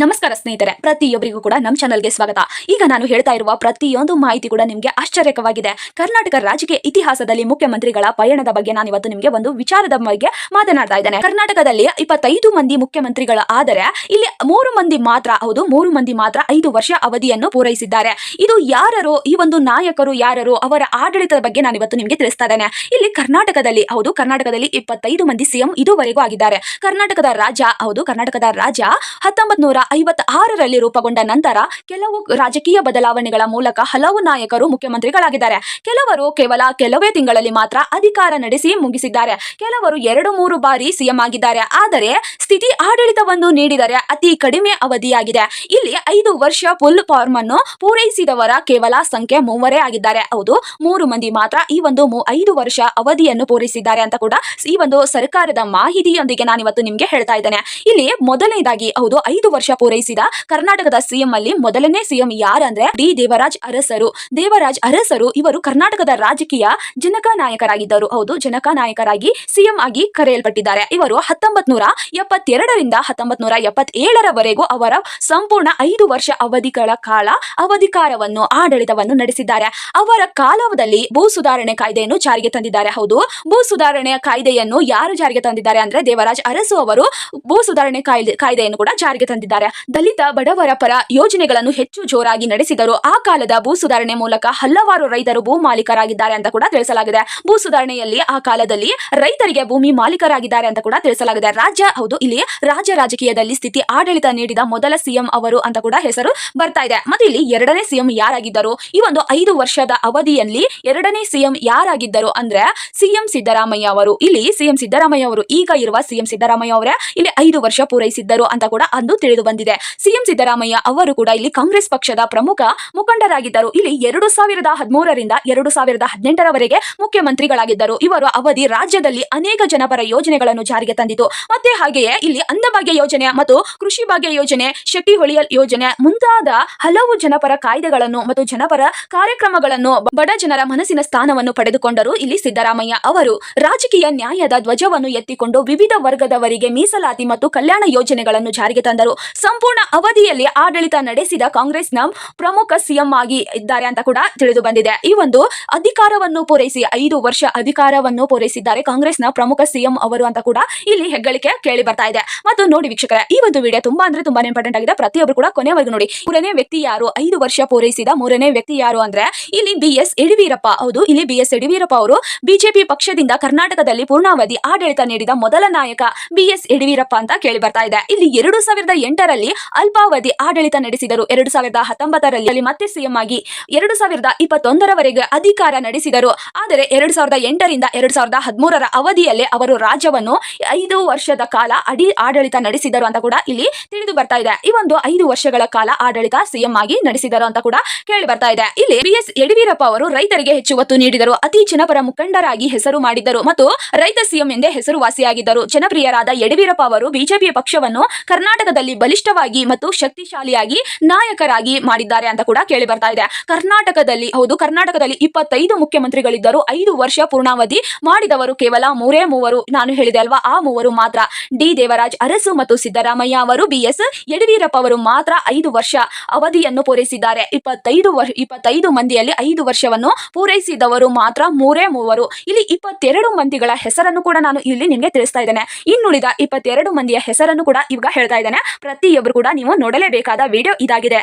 ನಮಸ್ಕಾರ ಸ್ನೇಹಿತರೆ, ಪ್ರತಿಯೊಬ್ಬರಿಗೂ ಕೂಡ ನಮ್ಮ ಚಾನಲ್ಗೆ ಸ್ವಾಗತ. ಈಗ ನಾನು ಹೇಳ್ತಾ ಇರುವ ಪ್ರತಿಯೊಂದು ಮಾಹಿತಿ ಕೂಡ ನಿಮಗೆ ಆಶ್ಚರ್ಯಕವಾಗಿದೆ. ಕರ್ನಾಟಕ ರಾಜಕೀಯ ಇತಿಹಾಸದಲ್ಲಿ ಮುಖ್ಯಮಂತ್ರಿಗಳ ಪಯಣದ ಬಗ್ಗೆ ನಾನು ಇವತ್ತು ನಿಮಗೆ ಒಂದು ವಿಚಾರದ ಬಗ್ಗೆ ಮಾತನಾಡ್ತಾ ಇದ್ದೇನೆ. ಕರ್ನಾಟಕದಲ್ಲಿ ಇಪ್ಪತ್ತೈದು ಮಂದಿ ಮುಖ್ಯಮಂತ್ರಿಗಳ ಆದರೆ, ಇಲ್ಲಿ ಮೂರು ಮಂದಿ ಮಾತ್ರ, ಹೌದು, ಮೂರು ಮಂದಿ ಮಾತ್ರ ಐದು ವರ್ಷ ಅವಧಿಯನ್ನು ಪೂರೈಸಿದ್ದಾರೆ. ಇದು ಯಾರರು, ಈ ಒಂದು ನಾಯಕರು ಯಾರರು, ಅವರ ಆಡಳಿತದ ಬಗ್ಗೆ ನಾನು ಇವತ್ತು ನಿಮಗೆ ತಿಳಿಸ್ತಾ ಇದ್ದೇನೆ. ಇಲ್ಲಿ ಕರ್ನಾಟಕದಲ್ಲಿ, ಹೌದು, ಕರ್ನಾಟಕದಲ್ಲಿ ಇಪ್ಪತ್ತೈದು ಮಂದಿ ಸಿಎಂ ಇದುವರೆಗೂ ಆಗಿದ್ದಾರೆ. ಕರ್ನಾಟಕದ ರಾಜ, ಹೌದು, ಕರ್ನಾಟಕದ ರಾಜ ಹತ್ತೊಂಬತ್ ನೂರ ಐವತ್ತಾರರಲ್ಲಿ ರೂಪುಗೊಂಡ ನಂತರ ಕೆಲವು ರಾಜಕೀಯ ಬದಲಾವಣೆಗಳ ಮೂಲಕ ಹಲವು ನಾಯಕರು ಮುಖ್ಯಮಂತ್ರಿಗಳಾಗಿದ್ದಾರೆ. ಕೆಲವರು ಕೇವಲ ಕೆಲವೇ ತಿಂಗಳಲ್ಲಿ ಮಾತ್ರ ಅಧಿಕಾರ ನಡೆಸಿ ಮುಗಿಸಿದ್ದಾರೆ. ಕೆಲವರು ಎರಡು ಮೂರು ಬಾರಿ ಸಿಎಂ ಆಗಿದ್ದಾರೆ. ಆದರೆ ಸ್ಥಿತಿ ಆಡಳಿತವನ್ನು ನೀಡಿದರೆ ಅತಿ ಕಡಿಮೆ ಅವಧಿಯಾಗಿದೆ. ಇಲ್ಲಿ ಐದು ವರ್ಷ ಫುಲ್ ಫಾರ್ಮ್ ಅನ್ನು ಪೂರೈಸಿದವರ ಕೇವಲ ಸಂಖ್ಯೆ ಮೂವರೇ ಆಗಿದ್ದಾರೆ. ಹೌದು, ಮೂರು ಮಂದಿ ಮಾತ್ರ ಈ ಒಂದು ಐದು ವರ್ಷ ಅವಧಿಯನ್ನು ಪೂರೈಸಿದ್ದಾರೆ ಅಂತ ಕೂಡ ಈ ಒಂದು ಸರ್ಕಾರದ ಮಾಹಿತಿಯೊಂದಿಗೆ ನಾನು ಇವತ್ತು ನಿಮಗೆ ಹೇಳ್ತಾ ಇದ್ದೇನೆ. ಇಲ್ಲಿ ಮೊದಲನೇದಾಗಿ, ಹೌದು, ಐದು ವರ್ಷ ಪೂರೈಸಿದ ಕರ್ನಾಟಕದ ಸಿಎಂ ಅಲ್ಲಿ ಮೊದಲನೇ ಸಿಎಂ ಯಾರಂದ್ರೆ ಡಿ ದೇವರಾಜ್ ಅರಸರು. ದೇವರಾಜ್ ಅರಸರು ಇವರು ಕರ್ನಾಟಕದ ರಾಜಕೀಯ ಜನಕ ನಾಯಕರಾಗಿದ್ದರು. ಹೌದು, ಜನಕ ನಾಯಕರಾಗಿ ಸಿಎಂ ಆಗಿ ಕರೆಯಲ್ಪಟ್ಟಿದ್ದಾರೆ. ಇವರು ಹತ್ತೊಂಬತ್ ನೂರ ಎಪ್ಪತ್ತೆರಡರಿಂದ ಹತ್ತೊಂಬತ್ ನೂರ ಎಪ್ಪತ್ತೇಳರವರೆಗೂ ಅವರ ಸಂಪೂರ್ಣ ಐದು ವರ್ಷ ಅವಧಿಗಳ ಕಾಲ ಅವಧಿಕಾರವನ್ನು, ಆಡಳಿತವನ್ನು ನಡೆಸಿದ್ದಾರೆ. ಅವರ ಕಾಲದಲ್ಲಿ ಭೂ ಸುಧಾರಣೆ ಕಾಯ್ದೆಯನ್ನು ಜಾರಿಗೆ ತಂದಿದ್ದಾರೆ. ಹೌದು, ಭೂ ಸುಧಾರಣೆ ಕಾಯ್ದೆಯನ್ನು ಯಾರು ಜಾರಿಗೆ ತಂದಿದ್ದಾರೆ ಅಂದ್ರೆ ದೇವರಾಜ್ ಅರಸು ಅವರು ಭೂ ಸುಧಾರಣೆ ಕಾಯ್ದೆ, ಕಾಯ್ದೆಯನ್ನು ಕೂಡ ಜಾರಿಗೆ ತಂದಿದ್ದಾರೆ. ದಲಿತ ಬಡವರ ಪರ ಯೋಜನೆಗಳನ್ನು ಹೆಚ್ಚು ಜೋರಾಗಿ ನಡೆಸಿದರು ಆ ಕಾಲದ ಭೂ ಸುಧಾರಣೆ ಮೂಲಕ ಹಲವಾರು ರೈತರು ಭೂ ಮಾಲೀಕರಾಗಿದ್ದಾರೆ ಅಂತ ಕೂಡ ತಿಳಿಸಲಾಗಿದೆ. ಭೂ ಸುಧಾರಣೆಯಲ್ಲಿ ಆ ಕಾಲದಲ್ಲಿ ರೈತರಿಗೆ ಭೂಮಿ ಮಾಲೀಕರಾಗಿದ್ದಾರೆ ಅಂತ ಕೂಡ ತಿಳಿಸಲಾಗಿದೆ. ರಾಜ್ಯ, ಹೌದು ಇಲ್ಲಿ ರಾಜ್ಯ ರಾಜಕೀಯದಲ್ಲಿ ಸ್ಥಿತಿ ಆಡಳಿತ ನೀಡಿದ ಮೊದಲ ಸಿಎಂ ಅವರು ಅಂತ ಕೂಡ ಹೆಸರು ಬರ್ತಾ ಇದೆ. ಮತ್ತೆ ಇಲ್ಲಿ ಎರಡನೇ ಸಿಎಂ ಯಾರಾಗಿದ್ದರು? ಈ ಒಂದು ಐದು ವರ್ಷದ ಅವಧಿಯಲ್ಲಿ ಎರಡನೇ ಸಿಎಂ ಯಾರಾಗಿದ್ದರು ಅಂದ್ರೆ ಸಿಎಂ ಸಿದ್ದರಾಮಯ್ಯ ಅವರು. ಇಲ್ಲಿ ಸಿಎಂ ಸಿದ್ದರಾಮಯ್ಯ ಅವರು, ಈಗ ಇರುವ ಸಿಎಂ ಸಿದ್ದರಾಮಯ್ಯ ಅವರೇ ಇಲ್ಲಿ ಐದು ವರ್ಷ ಪೂರೈಸಿದ್ದರು ಅಂತ ಕೂಡ ಅಂದು ತಿಳಿದು ಬಂದಿದೆ. ಸಿಎಂ ಸಿದ್ದರಾಮಯ್ಯ ಅವರು ಕೂಡ ಇಲ್ಲಿ ಕಾಂಗ್ರೆಸ್ ಪಕ್ಷದ ಪ್ರಮುಖ ಮುಖಂಡರಾಗಿದ್ದರು. ಇಲ್ಲಿ ಎರಡು ಸಾವಿರದ ಹದಿಮೂರರಿಂದ ಎರಡು ಸಾವಿರದ ಹದಿನೆಂಟರವರೆಗೆ ಮುಖ್ಯಮಂತ್ರಿಗಳಾಗಿದ್ದರು. ಇವರು ಅವಧಿ ರಾಜ್ಯದಲ್ಲಿ ಅನೇಕ ಜನಪರ ಯೋಜನೆಗಳನ್ನು ಜಾರಿಗೆ ತಂದಿತು. ಮತ್ತೆ ಹಾಗೆಯೇ ಇಲ್ಲಿ ಅನ್ನಭಾಗ್ಯ ಯೋಜನೆ ಮತ್ತು ಕೃಷಿ ಭಾಗ್ಯ ಯೋಜನೆ ಶೆಟ್ಟಿ ಹೊಳಿಯಲ್ ಯೋಜನೆ ಮುಂತಾದ ಹಲವು ಜನಪರ ಕಾಯ್ದೆಗಳನ್ನು ಮತ್ತು ಜನಪರ ಕಾರ್ಯಕ್ರಮಗಳನ್ನು ಬಡ ಜನರ ಮನಸ್ಸಿನ ಸ್ಥಾನವನ್ನು ಪಡೆದುಕೊಂಡರು ಇಲ್ಲಿ ಸಿದ್ದರಾಮಯ್ಯ ಅವರು. ರಾಜಕೀಯ ನ್ಯಾಯದ ಧ್ವಜವನ್ನು ಎತ್ತಿಕೊಂಡು ವಿವಿಧ ವರ್ಗದವರಿಗೆ ಮೀಸಲಾತಿ ಮತ್ತು ಕಲ್ಯಾಣ ಯೋಜನೆಗಳನ್ನು ಜಾರಿಗೆ ತಂದರು. ಸಂಪೂರ್ಣ ಅವಧಿಯಲ್ಲಿ ಆಡಳಿತ ನಡೆಸಿದ ಕಾಂಗ್ರೆಸ್ನ ಪ್ರಮುಖ ಸಿಎಂ ಆಗಿ ಇದ್ದಾರೆ ಅಂತ ಕೂಡ ತಿಳಿದು ಬಂದಿದೆ. ಈ ಒಂದು ಅಧಿಕಾರವನ್ನು ಪೂರೈಸಿ, ಐದು ವರ್ಷ ಅಧಿಕಾರವನ್ನು ಪೂರೈಸಿದ್ದಾರೆ ಕಾಂಗ್ರೆಸ್ನ ಪ್ರಮುಖ ಸಿಎಂ ಅವರು ಅಂತ ಕೂಡ ಇಲ್ಲಿ ಹೆಗ್ಗಳಿಕೆ ಕೇಳಿ ಬರ್ತಾ ಇದೆ. ಮತ್ತು ನೋಡಿ ವೀಕ್ಷಕರ, ಈ ಒಂದು ವಿಡಿಯೋ ತುಂಬಾ ಅಂದ್ರೆ ತುಂಬಾ ಇಂಪಾರ್ಟೆಂಟ್ ಆಗಿದೆ. ಪ್ರತಿಯೊಬ್ಬರು ಕೂಡ ಕೊನೆವರೆಗೂ ನೋಡಿ. ಮೂರನೇ ವ್ಯಕ್ತಿ ಯಾರು? ಐದು ವರ್ಷ ಪೂರೈಸಿದ ಮೂರನೇ ವ್ಯಕ್ತಿ ಯಾರು ಅಂದ್ರೆ ಇಲ್ಲಿ ಬಿ ಎಸ್ ಯಡಿಯೂರಪ್ಪ. ಹೌದು, ಇಲ್ಲಿ ಬಿ ಎಸ್ ಯಡಿಯೂರಪ್ಪ ಅವರು ಬಿಜೆಪಿ ಪಕ್ಷದಿಂದ ಕರ್ನಾಟಕದಲ್ಲಿ ಪೂರ್ಣಾವಧಿ ಆಡಳಿತ ನೀಡಿದ ಮೊದಲ ನಾಯಕ ಬಿ ಎಸ್ ಯಡಿಯೂರಪ್ಪ ಅಂತ ಕೇಳಿ ಬರ್ತಾ ಇದೆ. ಇಲ್ಲಿ ಎರಡು ಸಾವಿರದ ಎಂಟರಲ್ಲಿ ಅಲ್ಪಾವಧಿ ಆಡಳಿತ ನಡೆಸಿದರು. ಎರಡು ಸಾವಿರದ ಹತ್ತೊಂಬತ್ತರಲ್ಲಿ ಮತ್ತೆ ಸಿಎಂ ಆಗಿ ಎರಡು ಸಾವಿರದ ಇಪ್ಪತ್ತೊಂದರವರೆಗೆ ಅಧಿಕಾರ ನಡೆಸಿದರು. ಆದರೆ ಎರಡು ಸಾವಿರದ ಎಂಟರಿಂದ ಎರಡು ಸಾವಿರದ ಹದಿಮೂರರ ಅವಧಿಯಲ್ಲೇ ಅವರು ರಾಜ್ಯವನ್ನು ಐದು ವರ್ಷದ ಕಾಲ ಅಡಿ ಆಡಳಿತ ನಡೆಸಿದರು ಅಂತ ಕೂಡ ಇಲ್ಲಿ ತಿಳಿದು ಬರ್ತಾ ಇದೆ. ಈ ಒಂದು ಐದು ವರ್ಷಗಳ ಕಾಲ ಆಡಳಿತ ಸಿಎಂ ಆಗಿ ನಡೆಸಿದರು ಅಂತ ಕೂಡ ಕೇಳಿ ಬರ್ತಾ ಇದೆ. ಇಲ್ಲಿ ಬಿ ಎಸ್ ಯಡಿಯೂರಪ್ಪ ಅವರು ರೈತರಿಗೆ ಹೆಚ್ಚು ಒತ್ತು ನೀಡಿದರು. ಅತಿ ಜನಪರ ಮುಖಂಡರಾಗಿ ಹೆಸರು ಮಾಡಿದ್ದರು ಮತ್ತು ರೈತ ಸಿಎಂ ಎಂದೇ ಹೆಸರುವಾಸಿಯಾಗಿದ್ದರು. ಜನಪ್ರಿಯರಾದ ಯಡಿಯೂರಪ್ಪ ಅವರು ಬಿಜೆಪಿ ಪಕ್ಷವನ್ನು ಕರ್ನಾಟಕದಲ್ಲಿ ಬಲಿಷ್ಠವಾಗಿ ಮತ್ತು ಶಕ್ತಿಶಾಲಿಯಾಗಿ ನಾಯಕರಾಗಿ ಮಾಡಿದ್ದಾರೆ ಅಂತ ಕೂಡ ಕೇಳಿ ಬರ್ತಾ ಇದೆ. ಕರ್ನಾಟಕದಲ್ಲಿ ಹೌದು, ಕರ್ನಾಟಕದಲ್ಲಿ ಇಪ್ಪತ್ತೈದು ಮುಖ್ಯಮಂತ್ರಿಗಳಿದ್ದರು ಐದು ವರ್ಷ ಪೂರ್ಣಾವಧಿ ಮಾಡಿದವರು ಕೇವಲ ಮೂರೇ ಮೂವರು ನಾನು ಹೇಳಿದೆ ಅಲ್ವಾ? ಆ ಮೂವರು ಮಾತ್ರ. ಡಿ ದೇವರಾಜ್, ಅರಸು ಮತ್ತು ಸಿದ್ದರಾಮಯ್ಯ ಅವರು, ಬಿ ಎಸ್ ಯಡಿಯೂರಪ್ಪ ಅವರು ಮಾತ್ರ ಐದು ವರ್ಷ ಅವಧಿಯನ್ನು ಪೂರೈಸಿದ್ದಾರೆ. ಇಪ್ಪತ್ತೈದು ವರ್ಷ ಇಪ್ಪತ್ತೈದು ಮಂದಿಯಲ್ಲಿ ಐದು ವರ್ಷವನ್ನು ಪೂರೈಸಿದವರು ಮಾತ್ರ ಮೂರೇ ಮೂವರು. ಇಲ್ಲಿ ಇಪ್ಪತ್ತೆರಡು ಮಂದಿಗಳ ಹೆಸರನ್ನು ಕೂಡ ನಾನು ಇಲ್ಲಿ ನಿಮಗೆ ತಿಳಿಸ್ತಾ ಇದ್ದೇನೆ. ಇನ್ನುಳಿದ ಇಪ್ಪತ್ತೆರಡು ಮಂದಿಯ ಹೆಸರನ್ನು ಕೂಡ ಇವಾಗ ಹೇಳ್ತಾ ಇದ್ದೇನೆ. ಪ್ರತಿಯೊಬ್ಬರು ಕೂಡ ನೀವು ನೋಡಲೇಬೇಕಾದ ವಿಡಿಯೋ ಇದಾಗಿದೆ.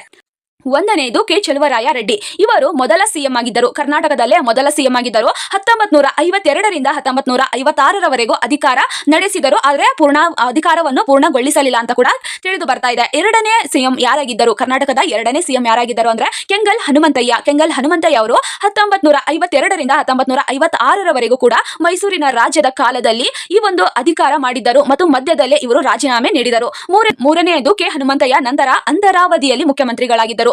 ಒಂದನೆಯದು ಕೆ ಚಲುವರಾಯ ರೆಡ್ಡಿ ಇವರು ಮೊದಲ ಸಿಎಂ ಆಗಿದ್ದರು. ಕರ್ನಾಟಕದಲ್ಲೇ ಮೊದಲ ಸಿಎಂ ಆಗಿದ್ದರು. ಹತ್ತೊಂಬತ್ ನೂರ ಐವತ್ತೆರಡರಿಂದ ಹತ್ತೊಂಬತ್ ನೂರ ಐವತ್ತಾರರವರೆಗೂ ಅಧಿಕಾರ ನಡೆಸಿದರು. ಆದರೆ ಪೂರ್ಣ, ಅಧಿಕಾರವನ್ನು ಪೂರ್ಣಗೊಳಿಸಲಿಲ್ಲ ಅಂತ ಕೂಡ ತಿಳಿದು ಬರ್ತಾ ಇದೆ. ಎರಡನೇ ಸಿಎಂ ಯಾರಾಗಿದ್ದರು? ಕರ್ನಾಟಕದ ಎರಡನೇ ಸಿಎಂ ಯಾರಾಗಿದ್ದರು ಅಂದ್ರೆ ಕೆಂಗಲ್ ಹನುಮಂತಯ್ಯ. ಕೆಂಗಲ್ ಹನುಮಂತಯ್ಯ ಅವರು ಹತ್ತೊಂಬತ್ ನೂರ ಐವತ್ತೆರಡರಿಂದ ಹತ್ತೊಂಬತ್ ನೂರ ಐವತ್ತಾರರವರೆಗೂ ಕೂಡ ಮೈಸೂರಿನ ರಾಜ್ಯದ ಕಾಲದಲ್ಲಿ ಈ ಒಂದು ಅಧಿಕಾರ ಮಾಡಿದ್ದರು ಮತ್ತು ಮಧ್ಯದಲ್ಲೇ ಇವರು ರಾಜೀನಾಮೆ ನೀಡಿದರು. ಮೂರ, ಮೂರನೆಯದು ಕೆ ಹನುಮಂತಯ್ಯ. ನಂತರ ಅಂತರಾವಧಿಯಲ್ಲಿ ಮುಖ್ಯಮಂತ್ರಿಗಳಾಗಿದ್ದರು.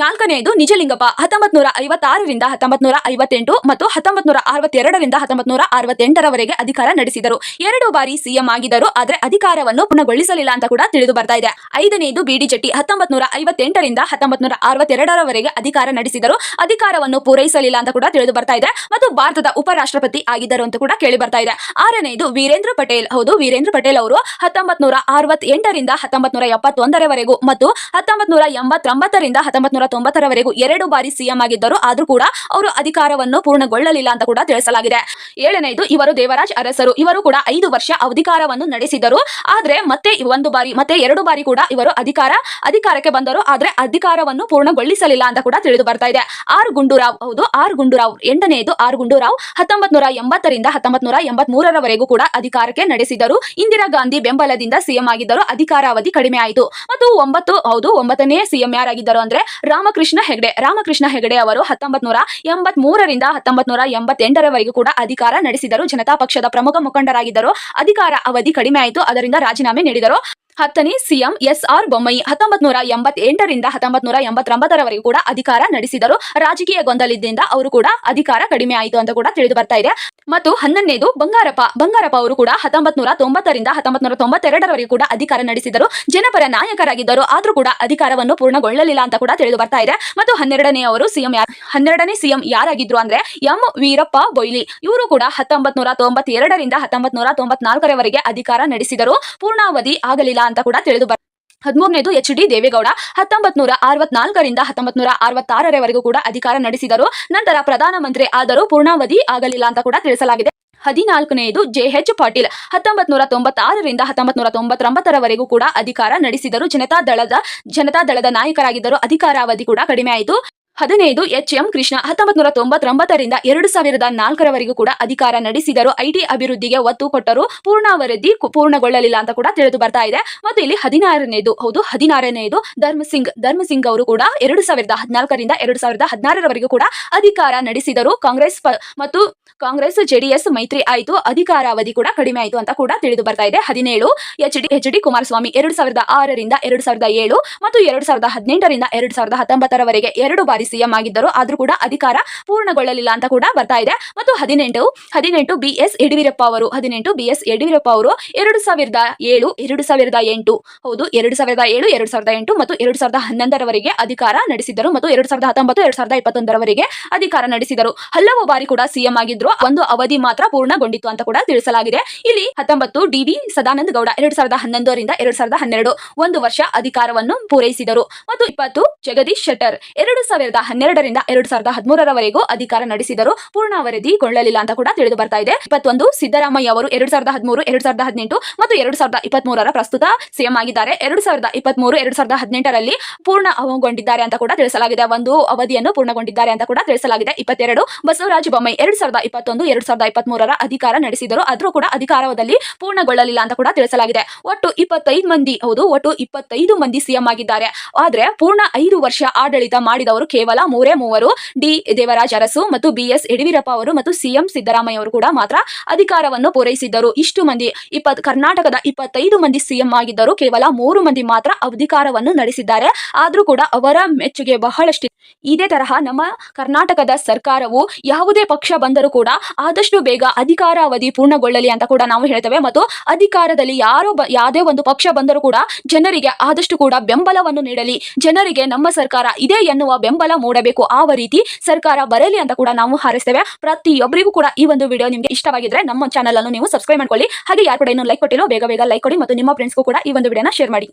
ನಾಲ್ಕನೆಯದು ನಿಜಲಿಂಗಪ್ಪ. ಹತ್ತೊಂಬತ್ ನೂರ ಐವತ್ತಾರರಿಂದ ಹತ್ತೊಂಬತ್ ನೂರ ಐವತ್ತೆಂಟು ಮತ್ತು ಹತ್ತೊಂಬತ್ ನೂರ ಅರವತ್ತೆರಡರಿಂದ ಹತ್ತೊಂಬತ್ ನೂರ ಅರವತ್ತೆಂಟರವರೆಗೆ ಅಧಿಕಾರ ನಡೆಸಿದರು. ಎರಡು ಬಾರಿ ಸಿಎಂ ಆಗಿದ್ದರು, ಆದರೆ ಅಧಿಕಾರವನ್ನು ಪೂರ್ಣಗೊಳಿಸಲಿಲ್ಲ ಅಂತ ಕೂಡ ತಿಳಿದು ಬರ್ತಾ ಇದೆ. ಐದನೆಯದು ಬಿಡಿ ಜೆಟ್ಟಿ. ಹತ್ತೊಂಬತ್ ನೂರ ಐವತ್ತೆಂಟರಿಂದ ಹತ್ತೊಂಬತ್ ನೂರ ಅರವತ್ತೆರಡರವರೆಗೆ ಅಧಿಕಾರ ನಡೆಸಿದರು. ಅಧಿಕಾರವನ್ನು ಪೂರೈಸಲಿಲ್ಲ ಅಂತ ಕೂಡ ತಿಳಿದು ಬರ್ತಾ ಇದೆ. ಮತ್ತು ಭಾರತದ ಉಪರಾಷ್ಟ್ರಪತಿ ಆಗಿದ್ದರು ಅಂತ ಕೂಡ ಕೇಳಿ ಬರ್ತಾ ಇದೆ. ಆರನೆಯದು ವೀರೇಂದ್ರ ಪಟೇಲ್. ಹೌದು, ವೀರೇಂದ್ರ ಪಟೇಲ್ ಅವರು ಹತ್ತೊಂಬತ್ ನೂರ ಅರವತ್ತೆಂಟರಿಂದ ಹತ್ತೊಂಬತ್ ನೂರ ಎಪ್ಪತ್ತೊಂದರವರೆಗೂ ಮತ್ತು ಹತ್ತೊಂಬತ್ ನೂರ ಎಂಬತ್ತೊಂಬತ್ತರಿಂದ ಹತ್ತೊಂಬತ್ ನೂರ ತೊಂಬತ್ತರವರೆಗೂ ಎರಡು ಬಾರಿ ಸಿಎಂ ಆಗಿದ್ದರು. ಆದರೂ ಕೂಡ ಅವರು ಅಧಿಕಾರವನ್ನು ಪೂರ್ಣಗೊಳ್ಳಲಿಲ್ಲ ಅಂತ ಕೂಡ ತಿಳಿಸಲಾಗಿದೆ. ಏಳನೇದು, ಇವರು ದೇವರಾಜ್ ಅರಸರು. ಇವರು ಕೂಡ ಐದು ವರ್ಷ ಅಧಿಕಾರವನ್ನು ನಡೆಸಿದರು. ಆದ್ರೆ ಮತ್ತೆ ಒಂದು ಬಾರಿ, ಮತ್ತೆ ಎರಡು ಬಾರಿ ಕೂಡ ಇವರು ಅಧಿಕಾರ, ಅಧಿಕಾರಕ್ಕೆ ಬಂದರು. ಆದ್ರೆ ಅಧಿಕಾರವನ್ನು ಪೂರ್ಣಗೊಳಿಸಲಿಲ್ಲ ಅಂತ ಕೂಡ ತಿಳಿದು ಬರ್ತಾ ಇದೆ. ಆರ್ ಗುಂಡೂರಾವ್, ಹೌದು, ಆರ್ ಗುಂಡೂರಾವ್ ಎಂಟನೆಯದು ಆರ್ ಗುಂಡೂರಾವ್ ಹತ್ತೊಂಬತ್ ನೂರ ಎಂಬತ್ತರಿಂದ ಹತ್ತೊಂಬತ್ ನೂರ ಎಂಬತ್ ಮೂರರವರೆಗೂ ಕೂಡ ಅಧಿಕಾರಕ್ಕೆ ನಡೆಸಿದರು. ಇಂದಿರಾ ಗಾಂಧಿ ಬೆಂಬಲದಿಂದ ಸಿಎಂ ಆಗಿದ್ದರು. ಅಧಿಕಾರಾವಧಿ ಕಡಿಮೆ ಆಯಿತು. ಮತ್ತು ಒಂಬತ್ತು, ಹೌದು, ಒಂಬತ್ತನೇ ಸಿಎಂ ಯಾರಾಗಿದ್ದರು ಅಂದ್ರೆ ರಾಮಕೃಷ್ಣ ಹೆಗಡೆ ರಾಮಕೃಷ್ಣ ಹೆಗಡೆ ಅವರು ಹತ್ತೊಂಬತ್ ನೂರ ಎಂಬತ್ ಮೂರರಿಂದ ಹತ್ತೊಂಬತ್ ನೂರ ಎಂಬತ್ತೆಂಟರವರೆಗೂ ಕೂಡ ಅಧಿಕಾರ ನಡೆಸಿದರು. ಜನತಾ ಪಕ್ಷದ ಪ್ರಮುಖ ಮುಖಂಡರಾಗಿದ್ದರು. ಅಧಿಕಾರ ಅವಧಿ ಕಡಿಮೆ ಆಯಿತು. ಅದರಿಂದ ರಾಜೀನಾಮೆ ನೀಡಿದರು. ಹತ್ತನೇ ಸಿಎಂ ಎಸ್ ಆರ್ ಬೊಮ್ಮಯಿ ಹತ್ತೊಂಬತ್ ನೂರ ಎಂಬತ್ತೆಂಟರಿಂದ ಹತ್ತೊಂಬತ್ ನೂರ ಎಂಬತ್ತೊಂಬತ್ತರವರೆಗೂ ಕೂಡ ಅಧಿಕಾರ ನಡೆಸಿದರು. ರಾಜಕೀಯ ಗೊಂದಲದಿಂದ ಅವರು ಕೂಡ ಅಧಿಕಾರ ಕಡಿಮೆ ಆಯಿತು ಅಂತ ಕೂಡ ತಿಳಿದು ಬರ್ತಾ ಇದೆ. ಮತ್ತು ಹನ್ನೊಂದನೇದು ಬಂಗಾರಪ್ಪ. ಬಂಗಾರಪ್ಪ ಅವರು ಕೂಡ ಹತ್ತೊಂಬತ್ ನೂರ ತೊಂಬತ್ತರಿಂದ ಹತ್ತೊಂಬತ್ ನೂರ ತೊಂಬತ್ತೆರಡರವರೆಗೂ ಕೂಡ ಅಧಿಕಾರ ನಡೆಸಿದರು. ಜನಪರ ನಾಯಕರಾಗಿದ್ದರು. ಆದರೂ ಕೂಡ ಅಧಿಕಾರವನ್ನು ಪೂರ್ಣಗೊಳ್ಳಲಿಲ್ಲ ಅಂತ ಕೂಡ ತಿಳಿದು ಬರ್ತಾ ಇದೆ. ಮತ್ತು ಹನ್ನೆರಡನೇ ಅವರು ಸಿಎಂ ಹನ್ನೆರಡನೇ ಸಿಎಂ ಯಾರಾಗಿದ್ರು ಅಂದ್ರೆ ಎಂ ವೀರಪ್ಪ ಮೊಯ್ಲಿ ಇವರು ಕೂಡ ಹತ್ತೊಂಬತ್ ನೂರ ತೊಂಬತ್ತೆರಡರಿಂದ ಹತ್ತೊಂಬತ್ ನೂರ ತೊಂಬತ್ನಾಲ್ಕರವರೆಗೆ ಅಧಿಕಾರ ನಡೆಸಿದರು. ಪೂರ್ಣಾವಧಿ ಆಗಲಿಲ್ಲ ಅಂತ ಕೂಡ ತಿಳಿದು ಬರ್ ಹದಿಮೂರನೇದು ಎಚ್ ಡಿ ದೇವೇಗೌಡ ಹತ್ತೊಂಬತ್ ನೂರ ಅರವತ್ನಾಲ್ಕರಿಂದ ಹತ್ತೊಂಬತ್ ನೂರ ಅರವತ್ತಾರರವರೆಗೂ ಕೂಡ ಅಧಿಕಾರ ನಡೆಸಿದರು. ನಂತರ ಪ್ರಧಾನಮಂತ್ರಿ ಆದರೂ ಪೂರ್ಣಾವಧಿ ಆಗಲಿಲ್ಲ ಅಂತ ಕೂಡ ತಿಳಿಸಲಾಗಿದೆ. ಹದಿನಾಲ್ಕನೆಯದು ಜೆ ಎಚ್ ಪಾಟೀಲ್ ಹತ್ತೊಂಬತ್ ನೂರ ತೊಂಬತ್ತಾರರಿಂದ ಹತ್ತೊಂಬತ್ ನೂರ ತೊಂಬತ್ತೊಂಬತ್ತರವರೆಗೂ ಕೂಡ ಅಧಿಕಾರ ನಡೆಸಿದರು. ಜನತಾ ದಳದ ಜನತಾ ದಳದ ನಾಯಕರಾಗಿದ್ದರು. ಅಧಿಕಾರಾವಧಿ ಕೂಡ ಕಡಿಮೆ ಆಯಿತು. ಹದಿನೈದು ಎಚ್ ಎಂ ಕೃಷ್ಣ ಹತ್ತೊಂಬತ್ ನೂರ ತೊಂಬತ್ತೊಂಬತ್ತರಿಂದ ಎರಡು ಸಾವಿರದ ನಾಲ್ಕರವರೆಗೂ ಕೂಡ ಅಧಿಕಾರ ನಡೆಸಿದರು ಐಟಿ ಅಭಿವೃದ್ಧಿಗೆ ಒತ್ತು ಕೊಟ್ಟರು ಪೂರ್ಣಾವಧಿ ಪೂರ್ಣಗೊಳ್ಳಲಿಲ್ಲ ಅಂತ ಕೂಡ ತಿಳಿದು ಬರ್ತಾ ಇದೆ. ಮತ್ತು ಇಲ್ಲಿ ಹದಿನಾರನೇದು, ಹೌದು ಹದಿನಾರನೆಯದು ಧರ್ಮಸಿಂಗ್ ಧರ್ಮಸಿಂಗ್ ಅವರು ಕೂಡ ಎರಡು ಸಾವಿರದ ಹದಿನಾಲ್ಕರಿಂದ ಎರಡು ಸಾವಿರದ ಹದಿನಾರರವರೆಗೂ ಕೂಡ ಅಧಿಕಾರ ನಡೆಸಿದರು ಕಾಂಗ್ರೆಸ್ ಮತ್ತು ಕಾಂಗ್ರೆಸ್, ಜೆಡಿಎಸ್ ಮೈತ್ರಿ ಆಯಿತು ಅಧಿಕಾರಾವಧಿ ಕೂಡ ಕಡಿಮೆ ಆಯಿತು ಅಂತ ಕೂಡ ತಿಳಿದು ಬರ್ತಾ ಇದೆ. ಹದಿನೇಳು H D H D Kumaraswamy ಎರಡು ಸಾವಿರದ ಆರರಿಂದ ಎರಡು ಸಾವಿರದ ಏಳು ಮತ್ತು ಎರಡು ಸಾವಿರದ ಹದಿನೆಂಟರಿಂದ ಎರಡು ಸಾವಿರದ ಹತ್ತೊಂಬತ್ತರವರೆಗೆ ಎರಡು ಬಾರಿ ಸಿಎಂ ಆಗಿದ್ದರು ಆದರೂ ಕೂಡ ಅಧಿಕಾರ ಪೂರ್ಣಗೊಳ್ಳಲಿಲ್ಲ ಅಂತ ಕೂಡ ಬರ್ತಾ ಇದೆ ಮತ್ತು ಹದಿನೆಂಟು ಹದಿನೆಂಟು ಬಿ ಎಸ್ ಯಡಿಯೂರಪ್ಪ ಅವರು ಹದಿನೆಂಟು ಬಿ ಎಸ್ ಯಡಿಯೂರಪ್ಪ ಅವರು ಎರಡು ಸಾವಿರದ ಏಳು ಎರಡು ಸಾವಿರದ ಎಂಟು ಹೌದು ಎರಡು ಸಾವಿರದ ಏಳು ಎರಡು ಸಾವಿರದ ಎಂಟು ಮತ್ತು ಎರಡು ಸಾವಿರದ ಹನ್ನೊಂದರವರೆಗೆ ಅಧಿಕಾರ ನಡೆಸಿದರು ಮತ್ತು ಎರಡು ಸಾವಿರದ ಹತ್ತೊಂಬತ್ತು ಎರಡು ಸಾವಿರದ ಇಪ್ಪತ್ತೊಂದರವರೆಗೆ ಅಧಿಕಾರ ನಡೆಸಿದರು ಹಲವು ಬಾರಿ ಕೂಡ ಸಿಎಂ ಆಗಿದ್ರು ಒಂದು ಅವಧಿ ಮಾತ್ರ ಪೂರ್ಣಗೊಂಡಿತ್ತು ಅಂತ ಕೂಡ ತಿಳಿಸಲಾಗಿದೆ ಇಲ್ಲಿ ಹತ್ತೊಂಬತ್ತು ಡಿ ಸದಾನಂದ ಗೌಡ ಎರಡು ಸಾವಿರದ ಹನ್ನೊಂದರಿಂದ ಎರಡು ಸಾವಿರದ ಹನ್ನೆರಡು ಒಂದು ವರ್ಷ ಅಧಿಕಾರವನ್ನು ಪೂರೈಸಿದರು ಮತ್ತು ಇಪ್ಪತ್ತು ಜಗದೀಶ್ ಶೆಟ್ಟರ್ ಎರಡು ಸಾವಿರದ ಹನ್ನೆರಡರಿಂದ ಎರಡು ಸಾವಿರದ ಹದಿಮೂರರವರೆಗೂ ಅಧಿಕಾರ ನಡೆಸಿದರು ಪೂರ್ಣಾವಧಿ ಕೊಳ್ಳಲಿಲ್ಲ ಅಂತ ಕೂಡ ತಿಳಿದು ಬರ್ತಾ ಇದೆ. ಇಪ್ಪತ್ತೊಂದು ಸಿದ್ದರಾಮಯ್ಯ ಅವರು ಎರಡು ಸಾವಿರದ ಹದಿಮೂರು, ಎರಡು ಸಾವಿರದ ಹದಿನೆಂಟು ಮತ್ತು ಎರಡು ಸಾವಿರದ ಇಪ್ಪತ್ಮೂರರ ಪ್ರಸ್ತುತ ಸಿಎಂ ಆಗಿದ್ದಾರೆ. ಎರಡು ಸಾವಿರದ ಇಪ್ಪತ್ಮೂರು, ಎರಡು ಸಾವಿರದ ಹದಿನೆಂಟರಲ್ಲಿ ಪೂರ್ಣಗೊಂಡಿದ್ದಾರೆ ಅಂತ ಕೂಡ ತಿಳಿಸಲಾಗಿದೆ. ಒಂದು ಅವಧಿಯನ್ನು ಪೂರ್ಣಗೊಂಡಿದ್ದಾರೆ ಅಂತ ಕೂಡ ತಿಳಿಸಲಾಗಿದೆ. ಇಪ್ಪತ್ತೆರಡು ಬಸವರಾಜ ಬೊಮ್ಮಾಯಿ ಎರಡ್ ಸಾವಿರದ ಇಪ್ಪತ್ತೊಂದು, ಎರಡ್ ಸಾವಿರದ ಇಪ್ಪತ್ಮೂರರ ಅಧಿಕಾರ ನಡೆಸಿದರು ಆದರೂ ಕೂಡ ಅಧಿಕಾರದಲ್ಲಿ ಪೂರ್ಣಗೊಳ್ಳಲಿಲ್ಲ ಅಂತ ಕೂಡ ತಿಳಿಸಲಾಗಿದೆ. ಒಟ್ಟು ಇಪ್ಪತ್ತೈದು ಮಂದಿ, ಹೌದು, ಒಟ್ಟು ಇಪ್ಪತ್ತೈದು ಮಂದಿ ಸಿಎಂ ಆಗಿದ್ದಾರೆ. ಆದ್ರೆ ಪೂರ್ಣ ಐದು ವರ್ಷ ಆಡಳಿತ ಮಾಡಿದವರು ಕೇವಲ ಮೂರೇ ಮೂವರು, ಡಿ ದೇವರಾಜ್ ಅರಸು ಮತ್ತು ಬಿ ಎಸ್ ಯಡಿಯೂರಪ್ಪ ಅವರು ಮತ್ತು ಸಿಎಂ ಸಿದ್ದರಾಮಯ್ಯ ಅವರು ಕೂಡ ಮಾತ್ರ ಅಧಿಕಾರವನ್ನು ಪೂರೈಸಿದ್ದರು. ಇಷ್ಟು ಮಂದಿ ಇಪ್ಪತ್, ಕರ್ನಾಟಕದ ಇಪ್ಪತ್ತೈದು ಮಂದಿ ಸಿಎಂ ಆಗಿದ್ದರು ಕೇವಲ ಮೂರು ಮಂದಿ ಮಾತ್ರ ಅಧಿಕಾರವನ್ನು ನಡೆಸಿದ್ದಾರೆ. ಆದರೂ ಕೂಡ ಅವರ ಮೆಚ್ಚುಗೆ ಬಹಳಷ್ಟು ಇದೇ ತರಹ ನಮ್ಮ ಕರ್ನಾಟಕದ ಸರ್ಕಾರವು ಯಾವುದೇ ಪಕ್ಷ ಬಂದರೂ ಕೂಡ ಆದಷ್ಟು ಬೇಗ ಅಧಿಕಾರ ಅವಧಿ ಪೂರ್ಣಗೊಳ್ಳಲಿ ಅಂತ ಕೂಡ ನಾವು ಹೇಳ್ತೇವೆ. ಮತ್ತು ಅಧಿಕಾರದಲ್ಲಿ ಯಾರೋ ಯಾವುದೇ ಒಂದು ಪಕ್ಷ ಬಂದರೂ ಕೂಡ ಜನರಿಗೆ ಆದಷ್ಟು ಕೂಡ ಬೆಂಬಲವನ್ನು ನೀಡಲಿ. ಜನರಿಗೆ ನಮ್ಮ ಸರ್ಕಾರ ಇದೆ ಎನ್ನುವ ಬೆಂಬಲ ಮೂಡಬೇಕು. ಆ ರೀತಿ ಸರ್ಕಾರ ಬರಲಿ ಅಂತ ಕೂಡ ನಾವು ಹಾರೈಸ್ತೇವೆ. ಪ್ರತಿಯೊಬ್ಬರಿಗೂ ಕೂಡ ಈ ಒಂದು ವಿಡಿಯೋ ನಿಮಗೆ ಇಷ್ಟವಾಗಿದ್ರೆ ನಮ್ಮ ಚಾನಲ್ ಅನ್ನು ನೀವು ಸಬ್ಸ್ಕ್ರೈಬ್ ಮಾಡ್ಕೊಳ್ಳಿ. ಹಾಗೆ ಯಾರು ಕೂಡ ಲೈಕ್ ಕೊಟ್ಟಿಲ್ಲ ಬೇಗ ಬೇಗ ಲೈಕ್ ಕೊಡಿ ಮತ್ತು ನಿಮ್ಮ ಫ್ರೆಂಡ್ಸ್ಗೂ ಕೂಡ ಈ ಒಂದು ವಿಡಿಯೋನ ಶೇರ್ ಮಾಡಿ.